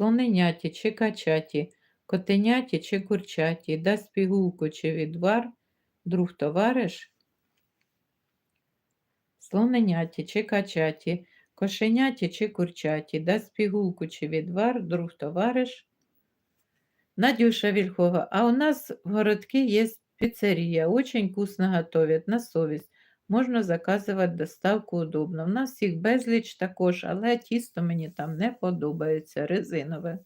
слоненяті чи качаті, котеняті чи курчаті, дасть пігулку чи відвар, друг товариш, слоненяті чи качаті, кошеняті чи курчаті, дасть пігулку чи відвар, друг товариш. Надюша Вільхова, а у нас в городке есть пиццерия, очень вкусно готовят, на совість. Можна заказувати доставку удобно. У нас їх безліч також, але тісто мені там не подобається, резинове.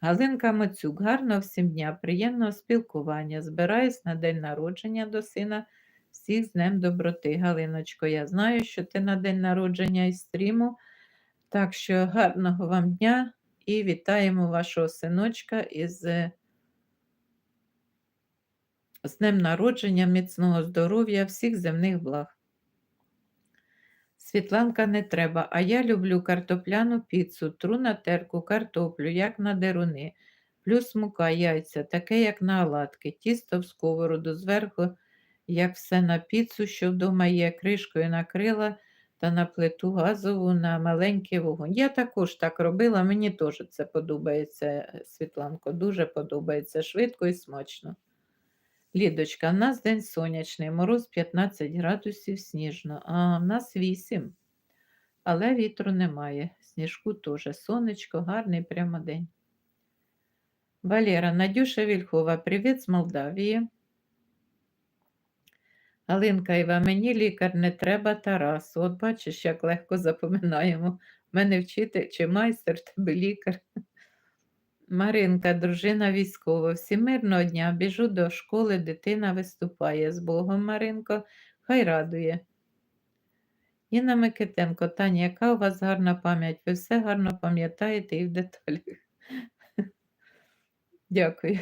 Галинка Мацюк, гарного всім дня, приємного спілкування. Збираюсь на день народження до сина. Всіх з Днем доброти. Галиночко, я знаю, що ти на день народження і стріму. Так що гарного вам дня і вітаємо вашого синочка із е, з днем народження, міцного здоров'я, всіх земних благ. Світланка не треба, а я люблю картопляну піцу, тру на терку, картоплю, як на деруни, плюс мука, яйця, таке, як на оладки, тісто в сковороду, зверху, як все на піцу, що вдома є, кришкою накрила та на плиту газову на маленький вогонь. Я також так робила, мені теж це подобається, Світланко, дуже подобається швидко і смачно. Лідочка, в нас день сонячний, мороз 15 градусів сніжно, а в нас 8. Але вітру немає. Сніжку теж сонечко, гарний прямо день. Валера, Надюша Вільхова, привіт з Молдавії. Галинка Іва, мені лікар не треба Тарас. От бачиш, як легко запоминаємо. Мене вчитель чи майстер, тебе лікар. Маринка, дружина військова. Всім мирного дня. Біжу до школи, дитина виступає. З Богом, Маринко, хай радує. Інна Микитенко, Таня, яка у вас гарна пам'ять? Ви все гарно пам'ятаєте і в деталях. Дякую.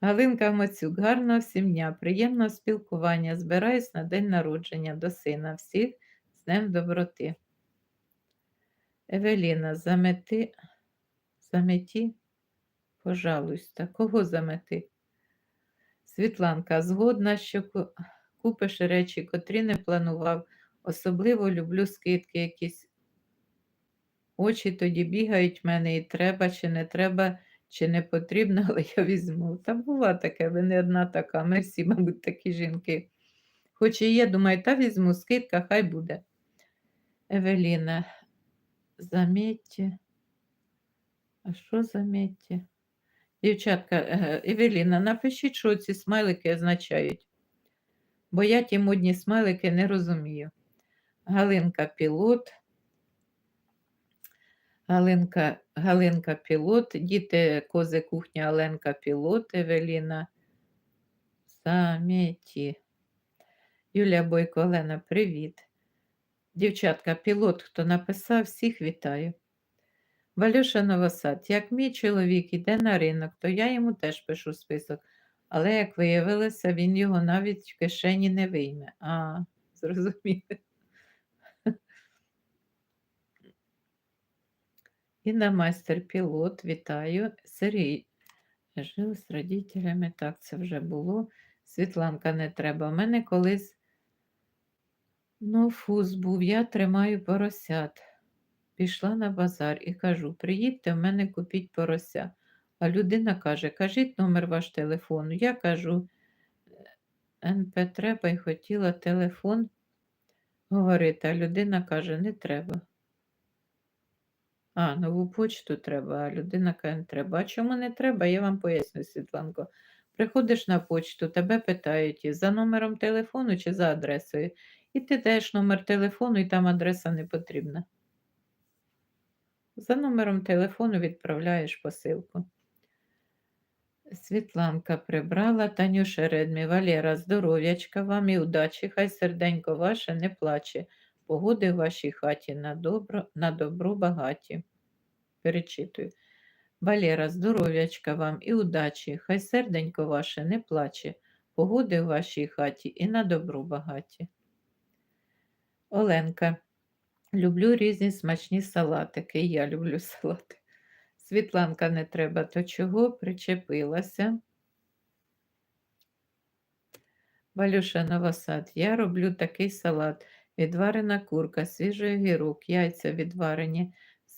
Галинка Мацюк, гарного всім дня, приємного спілкування. Збираюсь на день народження до сина. Всіх з Днем доброти. Евеліна, замети, заметі, пожалуйста, кого замети? Світланка, згодна, що купиш речі, котрі не планував. Особливо люблю скидки якісь. Очі тоді бігають в мене і треба, чи не треба, чи не потрібно, але я візьму. Та бува таке, ви не одна така. Ми всі, мабуть, такі жінки. Хоч і є, думаю, та візьму, скидка, хай буде. Евеліна, замітьте. А що замітьте? Дівчатка, е, Евеліна, напишіть, що ці смайлики означають. Бо я ті модні смайлики не розумію. Галинка пілот. Галинка, Галинка пілот, діти кози кухня, Оленка пілот, Евеліна. Саміті. Юлія Бойко, Олена, привіт. Дівчатка, пілот, хто написав, всіх вітаю. Валюша Новосад, як мій чоловік іде на ринок, то я йому теж пишу список. Але, як виявилося, він його навіть в кишені не вийме. А, зрозуміло. Інна майстер пілот, вітаю. Сергій. Жив з родителями, так це вже було. Світланка не треба. У мене колись ну, фуз був, я тримаю поросят. Пішла на базар і кажу: приїдьте в мене купіть порося. А людина каже: кажіть номер ваш телефону. Я кажу, НП треба і хотіла телефон говорити, а людина каже, не треба. А, нову почту треба, а людина каже, не треба. А чому не треба? Я вам поясню, Світланко. Приходиш на почту, тебе питають за номером телефону чи за адресою. І ти даєш номер телефону, і там адреса не потрібна. За номером телефону відправляєш посилку. Світланка прибрала, Танюша Редмі, Валера, здоров'ячка вам і удачі, хай серденько ваше не плаче. Погоди в вашій хаті на добро, на добро багаті. Перечитую. Валера, здоров'ячка вам і удачі, хай серденько ваше не плаче. Погоди в вашій хаті і на добро багаті. Оленка. Люблю різні смачні салатики. Я люблю салати. Світланка не треба, то чого причепилася? Валюша Новосад. Я роблю такий салат. Відварена курка, свіжий огірок, яйця відварені,